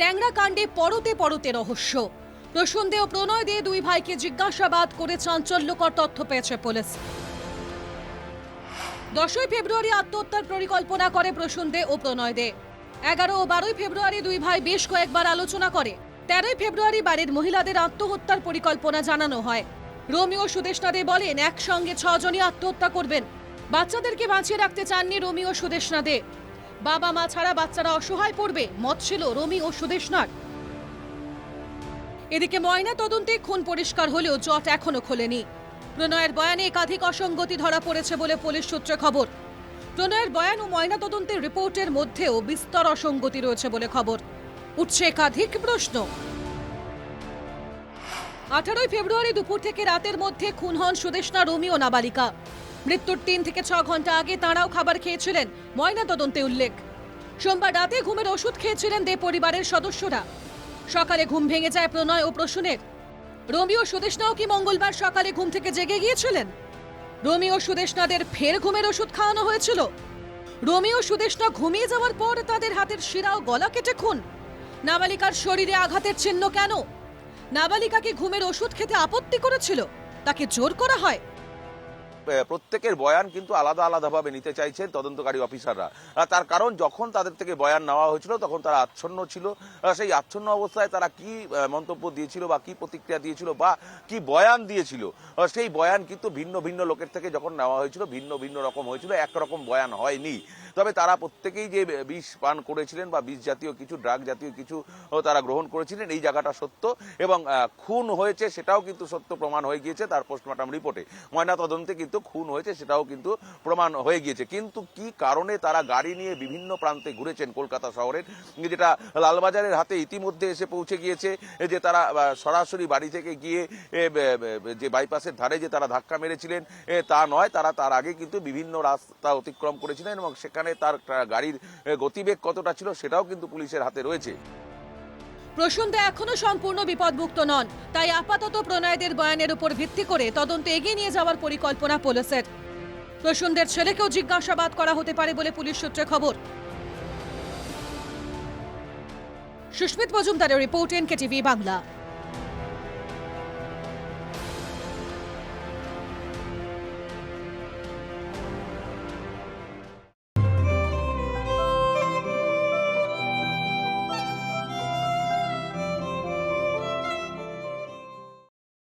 ট্যাংরা কাণ্ডে পরতে পরতে রহস্য। প্রসন্দে ও প্রণয় দিয়ে দুই ভাইকে জিজ্ঞাসাবাদ করে চাঞ্চল্যকর তথ্য পেয়েছে পুলিশ। দশই ফেব্রুয়ারি আত্মহত্যার পরিকল্পনা করে প্রসন্দে ও প্রণয় দে এগারো ও বারোই ফেব্রুয়ারি দুই ভাই বেশ কয়েকবার আলোচনা করে। তেরোই ফেব্রুয়ারি বাড়ির মহিলাদের আত্মহত্যার পরিকল্পনা জানানো হয়। রোমিও সুদেশনা দে বলেন, একসঙ্গে ছজনই আত্মহত্যা করবেন। বাচ্চাদেরকে বাঁচিয়ে রাখতে চাননি রোমিও সুদেশনা দে। বাবা মা ছাড়া বাচ্চারা অসহায় পড়বে। মত ছিল রমি ও সুদেশনার। এদিকে ময়না তদন্তে খুন পরিষ্কার হলেও জট এখনও খোলেনি। প্রণয়ের বয়ানে একাধিক অসঙ্গতি ধরা পড়েছে বলে পুলিশ সূত্রে খবর। প্রণয়ের বয়ান ও ময়না তদন্তের রিপোর্টের মধ্যেও বিস্তর অসঙ্গতি রয়েছে বলে খবর। উঠছে একাধিক প্রশ্ন। আঠারোই ফেব্রুয়ারি দুপুর থেকে রাতের মধ্যে খুন হন সুদেশনা, রমি ও নাবালিকা। মৃত্যুর তিন থেকে ছ ঘণ্টা আগে তাঁরাও খাবার খেয়েছিলেন ময়না তদন্তে উল্লেখ। সোমবার রাতে ঘুমের ওষুধ খেয়েছিলেন দে পরিবারের সদস্যরা। সকালে ঘুম ভেঙে যায় প্রণয় ও প্রসূনের। রমি ও সুদেশনাও কি মঙ্গলবার সকালে ঘুম থেকে জেগে গিয়েছিলেন? রমি ও সুদেশনাদের ফের ঘুমের ওষুধ খাওয়ানো হয়েছিল। রমি ও সুদেশনা ঘুমিয়ে যাওয়ার পর তাদের হাতের শিরা ও গলা কেটে খুন। নাবালিকার শরীরে আঘাতের চিহ্ন কেন? নাবালিকাকে ঘুমের ওষুধ খেতে আপত্তি করেছিল? তাকে জোর করা হয়? প্রত্যেকের বয়ান কিন্তু আলাদা আলাদাভাবে নিতে চাইছেন তদন্তকারী অফিসাররা। তার কারণ, যখন তাদের থেকে বয়ান নেওয়া হয়েছিল, তখন তারা আচ্ছন্ন ছিল। সেই আচ্ছন্ন অবস্থায় তারা কি মন্তব্য দিয়েছিল বা কি প্রতিক্রিয়া দিয়েছিল বা কি বয়ান দিয়েছিল সেই বয়ান কিন্তু ভিন্ন ভিন্ন লোকের থেকে যখন নেওয়া হয়েছিল, ভিন্ন ভিন্ন রকম হয়েছিল, একরকম বয়ান হয়নি। তবে তারা প্রত্যেকেই যে বিষ পান করেছিলেন বা বিষ জাতীয় কিছু, ড্রাগ জাতীয় কিছু তারা গ্রহণ করেছিলেন, এই জায়গাটা সত্য। এবং খুন হয়েছে সেটাও কিন্তু সত্য প্রমাণ হয়ে গিয়েছে তার পোস্টমর্টম রিপোর্টে ময়না তদন্তে কিন্তু খুন হয়েছে সেটাও কিন্তু প্রমাণ হয়ে গিয়েছে। কিন্তু কি কারণে তারা গাড়ি নিয়ে বিভিন্ন প্রান্তে ঘুরেছেন কলকাতা শহরের, যেটা লালবাজারের হাতে ইতিমধ্যে এসে পৌঁছে গিয়েছে যে তারা সরাসরি বাড়ি থেকে গিয়ে যে বাইপাসের ধারে যে তারা ধাক্কা মেরেছিলেন তা নয়, তারা তার আগে কিন্তু বিভিন্ন রাস্তা অতিক্রম করেছিলেন এবং সেখানে তার গাড়ির গতিবেগ কতটা ছিল সেটাও কিন্তু পুলিশের হাতে রয়েছে। প্রসন্দে এখনও সম্পূর্ণ বিপদমুক্ত নন, তাই আপাতত প্রণয়দের বয়ানের উপর ভিত্তি করে তদন্ত এগিয়ে নিয়ে যাওয়ার পরিকল্পনা পুলিশের। প্রসন্দের ছেলেকেও জিজ্ঞাসাবাদ করা হতে পারে বলে পুলিশ সূত্রে খবর। সুস্মিত মজুমদারের রিপোর্ট এনকে টিভি বাংলা।